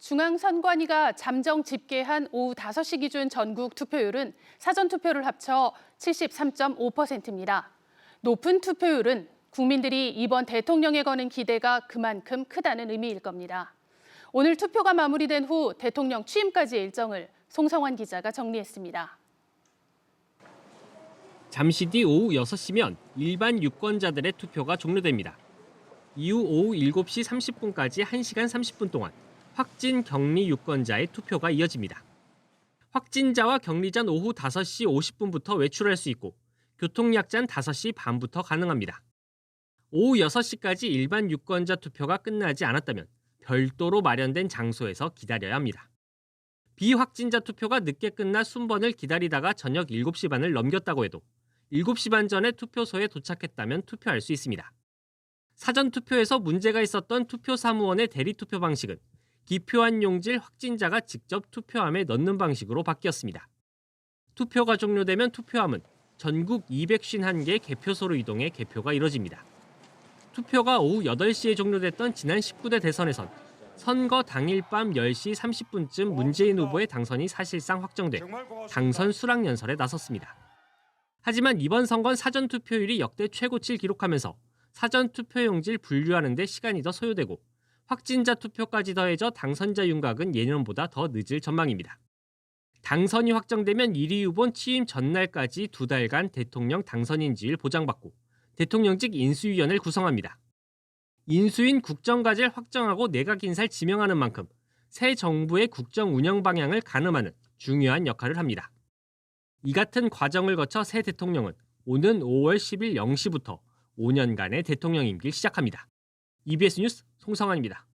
중앙선관위가 잠정 집계한 오후 5시 기준 전국 투표율은 사전 투표를 합쳐 73.5%입니다. 높은 투표율은 국민들이 이번 대통령에 거는 기대가 그만큼 크다는 의미일 겁니다. 오늘 투표가 마무리된 후 대통령 취임까지 일정을 송성환 기자가 정리했습니다. 잠시 뒤 오후 6시면 일반 유권자들의 투표가 종료됩니다. 이후 오후 7시 30분까지 1시간 30분 동안 확진 격리 유권자의 투표가 이어집니다. 확진자와 격리자는 오후 5시 50분부터 외출할 수 있고 교통약자는 5시 반부터 가능합니다. 오후 6시까지 일반 유권자 투표가 끝나지 않았다면 별도로 마련된 장소에서 기다려야 합니다. 비확진자 투표가 늦게 끝나 순번을 기다리다가 저녁 7시 반을 넘겼다고 해도 7시 반 전에 투표소에 도착했다면 투표할 수 있습니다. 사전 투표에서 문제가 있었던 투표 사무원의 대리 투표 방식은 기표한 용지를 확진자가 직접 투표함에 넣는 방식으로 바뀌었습니다. 투표가 종료되면 투표함은 전국 251개 개표소로 이동해 개표가 이뤄집니다. 투표가 오후 8시에 종료됐던 지난 19대 대선에선 선거 당일 밤 10시 30분쯤 문재인 후보의 당선이 사실상 확정돼 당선 수락 연설에 나섰습니다. 하지만 이번 선거는 사전 투표율이 역대 최고치를 기록하면서 사전 투표용지를 분류하는 데 시간이 더 소요되고 확진자 투표까지 더해져 당선자 윤곽은 예년보다 더 늦을 전망입니다. 당선이 확정되면 1위 후보는 취임 전날까지 두 달간 대통령 당선인 지위를 보장받고 대통령직 인수위원회를 구성합니다. 인수인 국정과제를 확정하고 내각 인사를 지명하는 만큼 새 정부의 국정 운영 방향을 가늠하는 중요한 역할을 합니다. 이 같은 과정을 거쳐 새 대통령은 오는 5월 10일 0시부터 5년간의 대통령 임기를 시작합니다. EBS 뉴스 송성환입니다.